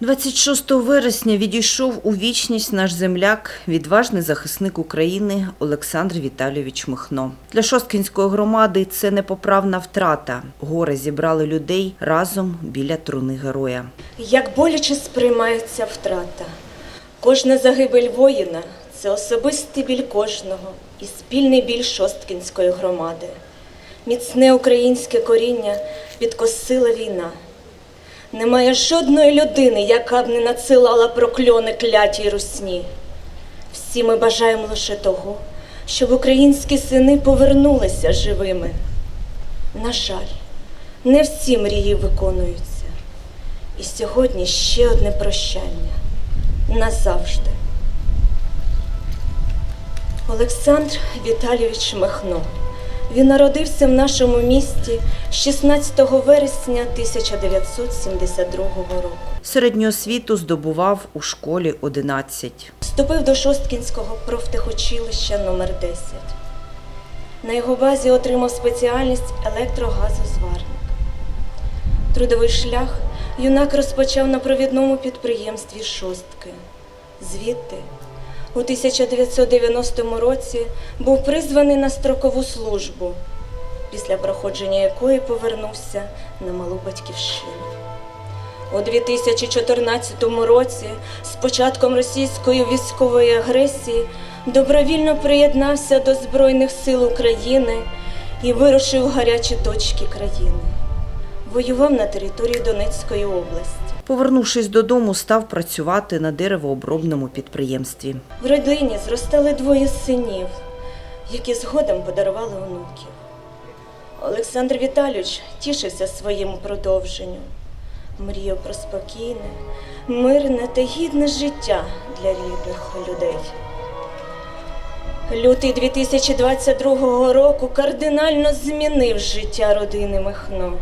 26 вересня відійшов у вічність наш земляк, відважний захисник України Олександр Віталійович Михно. Для Шосткінської громади це непоправна втрата. Горе зібрали людей разом біля труни героя. Як боляче сприймається втрата. Кожна загибель воїна це особистий біль кожного і спільний біль Шосткінської громади. Міцне українське коріння підкосила війна. Немає жодної людини, яка б не надсилала прокльони клятій русні. Всі ми бажаємо лише того, щоб українські сини повернулися живими. На жаль, не всі мрії виконуються. І сьогодні ще одне прощання назавжди. Олександр Віталійович Махно. Він народився в нашому місті 16 вересня 1972 року. Середню освіту здобував у школі 11. Вступив до Шосткінського профтехучилища номер 10 На його базі отримав спеціальність електрогазозварник. Трудовий шлях юнак розпочав на провідному підприємстві Шостки. Звідти у 1990 році був призваний на строкову службу, після проходження якої повернувся на малу батьківщину. У 2014 році, з початком російської військової агресії, добровільно приєднався до Збройних сил України і вирушив в гарячі точки країни. Воював на території Донецької області. Повернувшись додому, став працювати на деревообробному підприємстві. В родині зростали двоє синів, які згодом подарували онуків. Олександр Віталійович тішився своєму продовженню, мріяв про спокійне, мирне та гідне життя для рідних людей. Лютий 2022 року кардинально змінив життя родини Михно.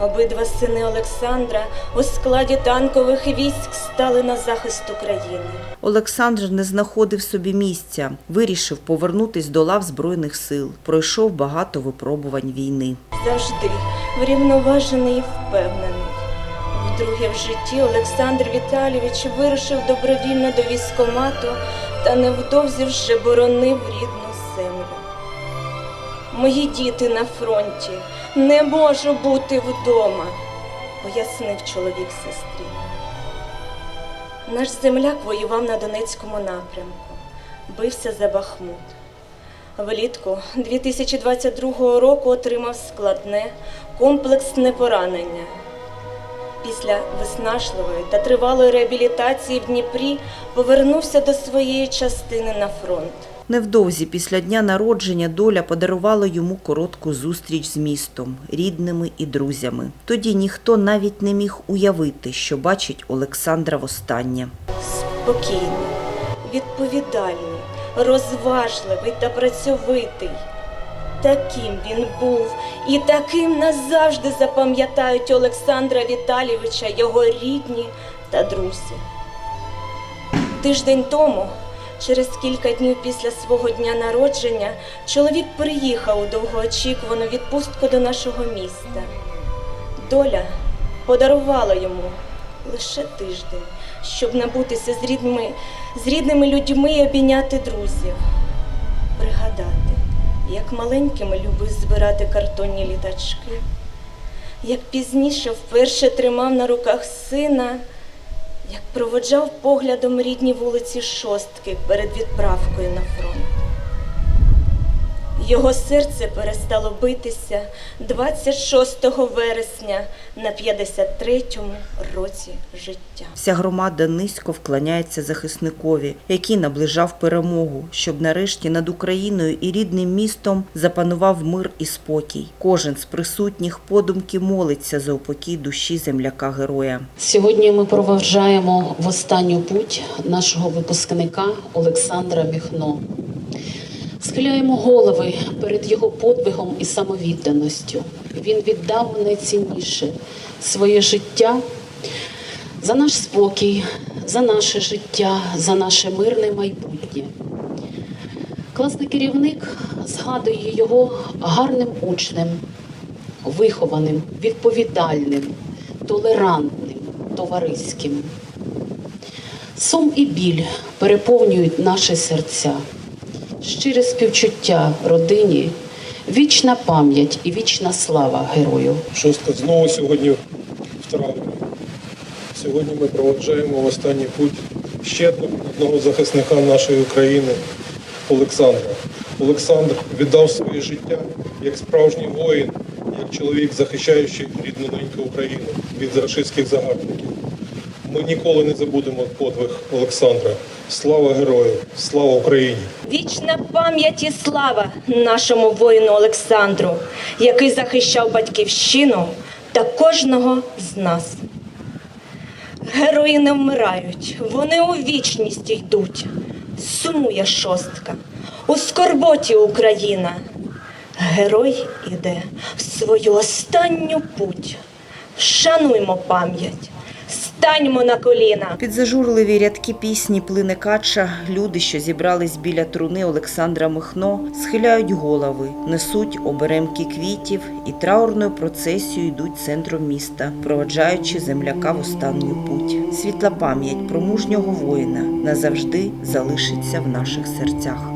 Обидва сини Олександра у складі танкових військ стали на захист України. Олександр не знаходив собі місця, вирішив повернутись до лав Збройних сил. Пройшов багато випробувань війни. завжди врівноважений і впевнений. Вдруге в житті Олександр Віталійович вирушив добровільно до військомату та невдовзі вже боронив рідну землю. Мої діти на фронті, не можу бути вдома, пояснив чоловік сестрі. Наш земляк воював на Донецькому напрямку, бився за Бахмут. Влітку 2022 року отримав складне комплексне поранення. Після виснажливої та тривалої реабілітації в Дніпрі повернувся до своєї частини на фронт. Невдовзі після дня народження доля подарувала йому коротку зустріч з містом, рідними і друзями. Тоді ніхто навіть не міг уявити, що бачить Олександра востаннє. Спокійний, відповідальний, розважливий та працьовитий. Таким він був і таким назавжди запам'ятають Олександра Віталійовича його рідні та друзі. Тиждень тому, через кілька днів після свого дня народження, чоловік приїхав у довгоочікувану відпустку до нашого міста. Доля подарувала йому лише тиждень, щоб набутися з рідними, з рідними людьми і обійняти друзів. Пригадати, як маленькими любив збирати картонні літачки, як пізніше вперше тримав на руках сина, як проводжав поглядом рідні вулиці Шостки перед відправкою на фронт. Його серце перестало битися 26 вересня на 53-му році життя. Вся громада низько вклоняється захисникові, який наближав перемогу, щоб нарешті над Україною і рідним містом запанував мир і спокій. Кожен з присутніх подумки молиться за упокій душі земляка героя. Сьогодні ми проважаємо в останню путь нашого випускника Олександра Міхно. Схиляємо голови перед його подвигом і самовідданістю. Він віддав найцінніше своє життя за наш спокій, за наше життя, за наше мирне майбутнє. Класний керівник згадує його гарним учнем, вихованим, відповідальним, толерантним, товариським. Сум і біль переповнюють наші серця, щире співчуття родині, вічна пам'ять і вічна слава герою. Шостка знову сьогодні в травні. Сьогодні ми проведжаємо в останній путь ще одного захисника нашої України Олександра. Олександр віддав своє життя як справжній воїн, як чоловік, захищаючи рідну неньку Україну від рашистських загарбників. Ми ніколи не забудемо подвиг Олександра. Слава герою! Слава Україні! Вічна пам'ять і слава нашому воїну Олександру, який захищав батьківщину та кожного з нас. Герої не вмирають, вони у вічність йдуть. Сумує шостка, у скорботі Україна. Герой іде в свою останню путь. Вшануймо пам'ять, станьмо на коліна. Під зажурливі рядки пісні плине кача, люди, що зібрались біля труни Олександра Михно, схиляють голови, несуть оберемки квітів і траурною процесією йдуть центром міста, проводжаючи земляка в останню путь. Світла пам'ять про мужнього воїна назавжди залишиться в наших серцях.